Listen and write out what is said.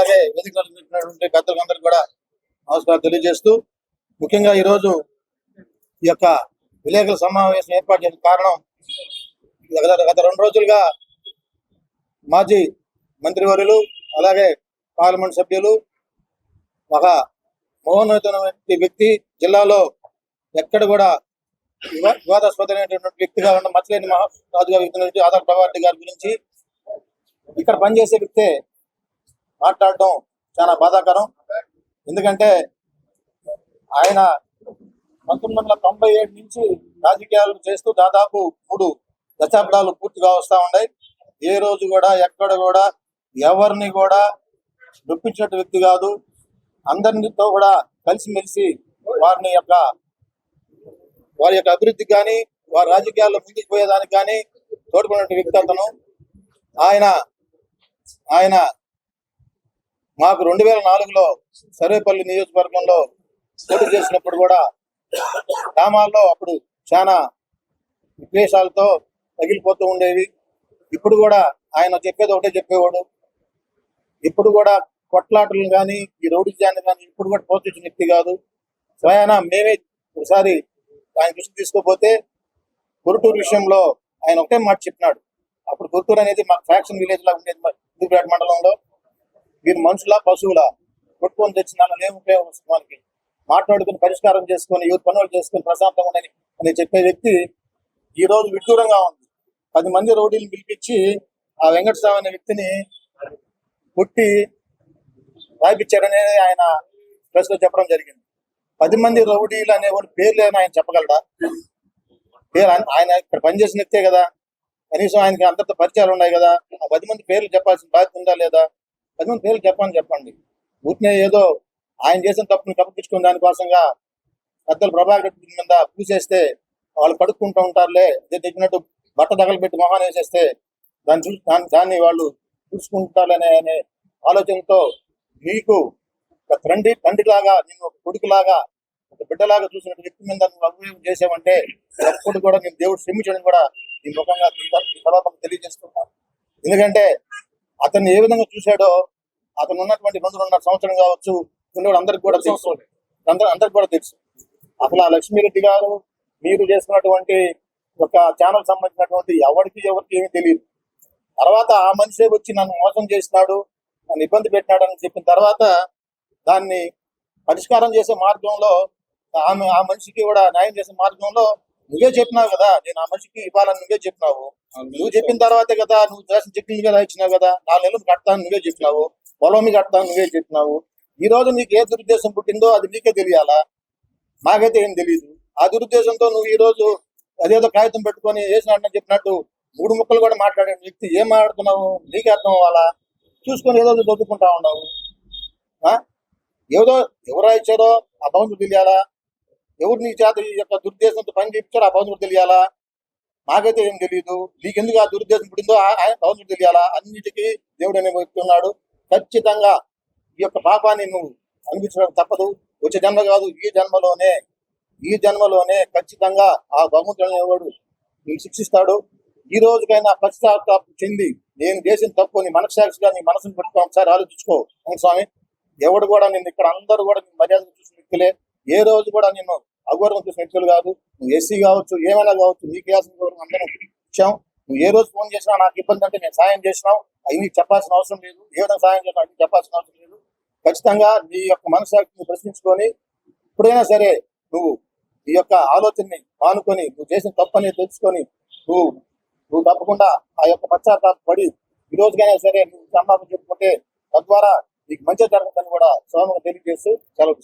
అలాగే వేదికలు నడిపినటువంటి పెద్దలందరికీ కూడా నమస్కారం తెలియజేస్తూ ముఖ్యంగా ఈరోజు ఈ యొక్క విలేకరుల సమావేశం ఏర్పాటు చేసిన కారణం గత రెండు రోజులుగా మాజీ మంత్రివర్యులు అలాగే పార్లమెంట్ సభ్యులు ఒక మహోన్నతమైన వ్యక్తి జిల్లాలో ఎక్కడ కూడా వివాదాస్పదమైనటువంటి వ్యక్తిగా ఉన్న మచ్చలేని మహారాజు గారి వ్యక్తి ఆధార్ ప్రభారెడ్డి గారి గురించి ఇక్కడ పనిచేసే వ్యక్తే మాట్లాడటం చాలా బాధాకరం. ఎందుకంటే ఆయన పంతొమ్మిది వందల తొంభై ఏడు నుంచి రాజకీయాలు చేస్తూ దాదాపు మూడు దశాబ్దాలు పూర్తిగా వస్తా ఉన్నాయి. ఏ రోజు కూడా ఎక్కడ కూడా ఎవరిని కూడా నొప్పించినట్టు వ్యక్తి కాదు. అందరితో కూడా కలిసిమెలిసి వారిని యొక్క వారి యొక్క అభివృద్ధికి కానీ వారి రాజకీయాల్లో ముందుకు పోయేదానికి కానీ తోడ్పడిన వ్యక్తి అతను. ఆయన ఆయన మాకు రెండు వేల నాలుగులో సర్వేపల్లి నియోజకవర్గంలో పోటీ చేసినప్పుడు కూడా గ్రామాల్లో అప్పుడు చాలా విద్వేషాలతో తగిలిపోతూ ఉండేవి. ఇప్పుడు కూడా ఆయన చెప్పేది ఒకటే చెప్పేవాడు. ఇప్పుడు కూడా కొట్లాటలు కానీ ఈ రోడ్డు జాన్ కానీ ఇప్పుడు కూడా పోషించిన వ్యక్తి కాదు. స్వయాన మేమే ఒకసారి ఆయన దృష్టి తీసుకోపోతే గురుటూరు విషయంలో ఆయన ఒకటే మాట చెప్పినాడు. అప్పుడు గురుటూరు అనేది మాకు ఫ్యాక్షన్ విలేజ్ లాగా ఉండేది మా మండలంలో. మీరు మనుషుల పశువుల కొట్టుకొని తెచ్చిన ఏం ఉపయోగం మనకి మాట్లాడుకుని పరిష్కారం చేసుకొని ఎవరు పనులు చేసుకొని ప్రశాంతంగా ఉండని అని చెప్పే వ్యక్తి ఈ రోజు విడ్డూరంగా ఉంది. పది మంది రౌడీలు పిలిపించి ఆ వెంకటస్వామి అనే వ్యక్తిని పుట్టి రాయిపించారనేది ఆయన ప్రెస్లో చెప్పడం జరిగింది. పది మంది రౌడీలు అనేవాడు పేర్లు ఆయన చెప్పగలరా పేరు ఆయన- ఆయన ఇక్కడ పనిచేసిన వ్యక్తే కదా. కనీసం ఆయనకి అందరితో పరిచయాలు ఉన్నాయి కదా. ఆ పది మంది పేర్లు చెప్పాల్సిన బాధ్యత ఉందా లేదా? పది మంది పేర్లు చెప్పని చెప్పండి. ఊరినే ఏదో ఆయన చేసిన తప్పుని కప్పించుకున్న దానికోసంగా పెద్దలు ప్రభాకర్ రెడ్డి మీద పూసేస్తే వాళ్ళు కడుక్కుంటూ ఉంటారులే అదే చెప్పినట్టు బట్ట తగలబెట్టి మొహాన్ వేసేస్తే దాన్ని చూసి దాన్ని దాన్ని వాళ్ళు చూసుకుంటారనే అనే ఆలోచనతో నీకు ఒక తండ్రి తండ్రిలాగా నేను ఒక కొడుకులాగా ఒక బిడ్డలాగా చూసిన వ్యక్తి మీద నువ్వు అభివృద్ధి చేసావంటే అప్పుడు కూడా నేను దేవుడు శ్రమించడం కూడా ఈ ముఖంగా తర్వాత తెలియజేస్తున్నాను. ఎందుకంటే అతన్ని ఏ విధంగా చూశాడో అతను ఉన్నటువంటి రెండు రెండున్నర సంవత్సరం కావచ్చు ఉండేవాడు అందరికి కూడా తెలుసు. అందరూ అందరికి కూడా తెలుసు. అసలు ఆ లక్ష్మీరెడ్డి గారు మీరు చేసుకున్నటువంటి ఒక ఛానల్ సంబంధించినటువంటి ఎవరికి ఎవరికి ఏమీ తెలియదు. తర్వాత ఆ మనిషే వచ్చి నన్ను మోసం చేసినాడు నన్ను ఇబ్బంది పెట్టినాడు అని చెప్పిన తర్వాత దాన్ని పరిష్కారం చేసే మార్గంలో ఆమె ఆ మనిషికి కూడా న్యాయం చేసే మార్గంలో నువ్వే చెప్పినావు కదా నేను ఆ మనిషికి ఇవ్వాలని నువ్వే చెప్పినావు. నువ్వు చెప్పిన తర్వాతే కదా నువ్వు చేసిన చెక్కింగ్ కదా ఇచ్చినావు కదా నాలుగు నెలలు కడతాను నువ్వే చెప్పినావు. పొలం కడతాను నువ్వే చెప్పినావు. ఈ రోజు నీకు ఏ దురుద్దేశం పుట్టిందో అది నీకే తెలియాలా? నాకైతే ఏం తెలియదు ఆ దురుద్దేశంతో నువ్వు ఈ రోజు అదేదో కాగితం పెట్టుకొని వేసినట్టు చెప్పినట్టు మూడు ముక్కలు కూడా మాట్లాడే వ్యక్తి ఏం మాట్లాడుతున్నావు? నీకే అర్థం అవ్వాలా? చూసుకొని ఏదో దొరుకుకుంటా ఉన్నావు. ఆ? ఏదో ఎవరో ఇచ్చారో ఆ భగవంతుడు తెలియాలా? ఎవరు నీ చేత ఈ యొక్క దుర్దేశంతో పని చేయించారో ఆ భవన్ తెలియాలా? నాకైతే ఏం తెలియదు నీకెందుకు ఆ దురుద్దేశం పుట్టిందో ఆయన ఆ తెలియాలా? అన్నిటికీ దేవుడు అనే చెప్తున్నాడు ఖచ్చితంగా ఈ యొక్క పాపాన్ని నువ్వు అనిపించడం తప్పదు. వచ్చే జన్మ కాదు ఈ జన్మలోనే ఈ జన్మలోనే ఖచ్చితంగా ఆ భగవంతుడు అనేవాడు నీకు శిక్షిస్తాడు. ఈ రోజుకైనా పశ్చాత్తాపం చెంది నేను చేసిన తప్పు నీ మనసాక్షిగా నీ మనసును పెట్టుకో ఒకసారి ఆలోచించుకో స్వామి ఎవడు కూడా నిన్ను ఇక్కడ అందరూ కూడా నిన్ను మర్యాద చూసిన వ్యక్తులే. ఏ రోజు కూడా నిన్ను అగౌరవం చూసిన వ్యక్తులు కాదు. నువ్వు ఎస్సీ కావచ్చు ఏమైనా కావచ్చు నీకు వేసిన గౌరవం అందరం ఇచ్చాం. నువ్వు ఏ రోజు ఫోన్ చేసినా నాకు ఇబ్బంది అంటే నేను సాయం చేసినావు అవి నీకు చెప్పాల్సిన అవసరం లేదు. ఏ విధంగా సాయం చేసినా అవి చెప్పాల్సిన అవసరం లేదు. ఖచ్చితంగా నీ యొక్క మనసాక్షిని ప్రశ్నించుకొని ఎప్పుడైనా సరే నువ్వు ఈ యొక్క ఆలోచనని మానుకొని నువ్వు చేసిన తప్పని తెలుసుకొని నువ్వు నువ్వు తప్పకుండా ఆ యొక్క పశ్చాత్తాప పడి ఈ రోజుకైనా సరే నువ్వు క్షమాపణ చెప్పుకుంటే తద్వారా నీకు మంచి జరుగుతుందని కూడా స్వామిగా తెలియజేస్తూ సెలవు